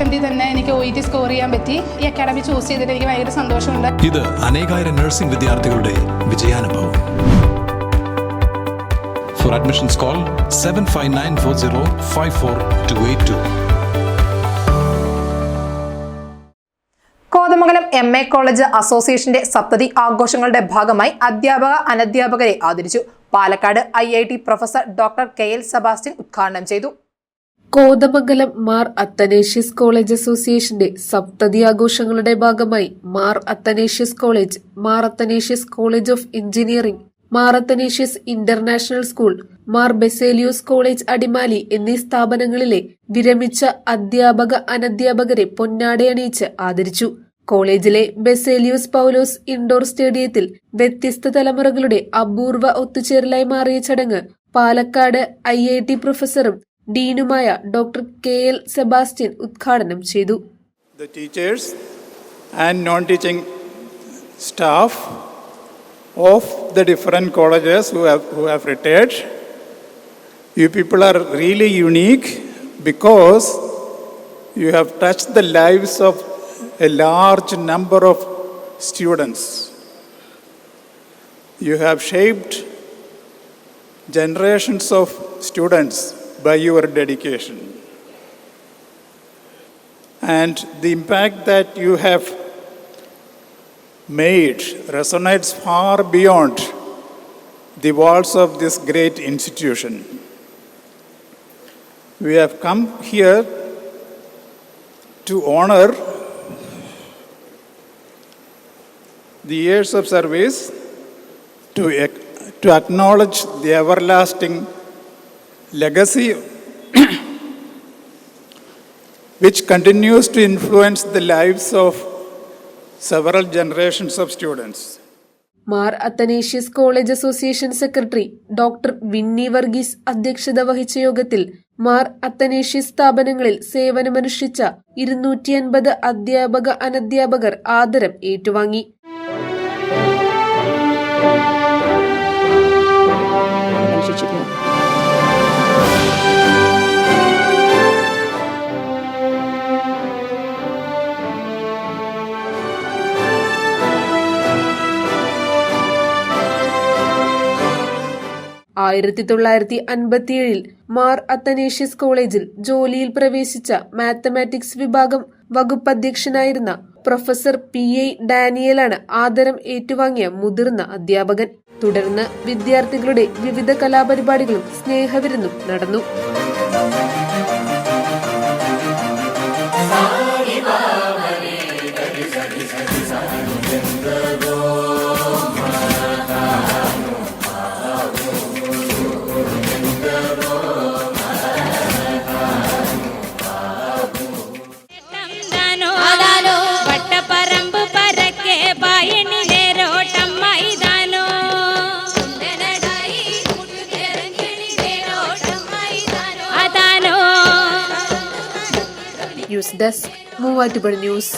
അറ്റംപ്റ്റിൽ തന്നെ എനിക്ക് O E T score ചെയ്യാൻ പറ്റി. ഈ അക്കാഡമി ചൂസ് ചെയ്തിട്ട് എനിക്ക് ഭയങ്കര സന്തോഷമുണ്ട്. ഇത് അനേകായിരം നഴ്സിംഗ് വിദ്യാർത്ഥികളുടെ വിജയാനുഭവം. For admissions call seven five nine four zero five four two eight two Kothamangalam M A college അസോസിയേഷന്റെ സപ്തതി ആഘോഷങ്ങളുടെ ഭാഗമായി അധ്യാപക അനധ്യാപകരെ ആദരിച്ചു. Palakkad I I T professor doctor K L Sebastian ഉദ്ഘാടനം ചെയ്തു. കോതമംഗലം മാർ അത്തനേഷ്യസ് കോളേജ് അസോസിയേഷന്റെ സപ്തതി ആഘോഷങ്ങളുടെ ഭാഗമായി Mar Athanasius college Mar Athanasius college of engineering Mar Athanasius international school Mar Baselios college Adimali എന്നീ സ്ഥാപനങ്ങളിലെ വിരമിച്ച അധ്യാപക അനധ്യാപകരെ പൊന്നാടയണിയിച്ച് ആദരിച്ചു. കോളേജിലെ ബെസേലിയോസ് പൗലോസ് ഇൻഡോർ സ്റ്റേഡിയത്തിൽ വ്യത്യസ്ത തലമുറകളുടെ അപൂർവ ഒത്തുചേരലായി മാറിയ ചടങ്ങ് പാലക്കാട് ഐ ഐ ടി പ്രൊഫസറും ഡീനുമായ ഡോക്ടർ കെ എൽ സെബാസ്റ്റ്യൻ ഉദ്ഘാടനം ചെയ്തു the teachers and non-teaching staff of the different colleges who have, who have retired. You people are really unique because you have touched the lives of a large number of students. You have shaped generations of students by your dedication and the impact that you have made resonates far beyond the walls of this great institution. We have come here to honor the years of service, to, to acknowledge the everlasting legacy which continues to influence the lives of several generations of students. Mar Athanasius college association secretary doctor Winnie Varghese അധ്യക്ഷത വഹിച്ച യോഗത്തിൽ മാർ അത്തനേഷ്യസ് സ്ഥാപനങ്ങളിൽ സേവനമനുഷ്ഠിച്ച ഇരുന്നൂറ്റി അൻപത് അധ്യാപക അനധ്യാപകർ ആദരം ഏറ്റുവാങ്ങി ആയിരത്തി തൊള്ളായിരത്തി അൻപത്തിയേഴിൽ മാർ അത്തനേഷ്യസ് കോളേജിൽ ജോലിയിൽ പ്രവേശിച്ച മാത്തമാറ്റിക്സ് വിഭാഗം വകുപ്പ് അധ്യക്ഷനായിരുന്ന പ്രൊഫസർ പി എ ഡാനിയലാണ് ആദരം ഏറ്റുവാങ്ങിയ മുതിർന്ന അധ്യാപകൻ. തുടർന്ന് വിദ്യാർത്ഥികളുടെ വിവിധ കലാപരിപാടികളും സ്നേഹവിരുന്നും നടന്നു. News desk Muvattupuzha news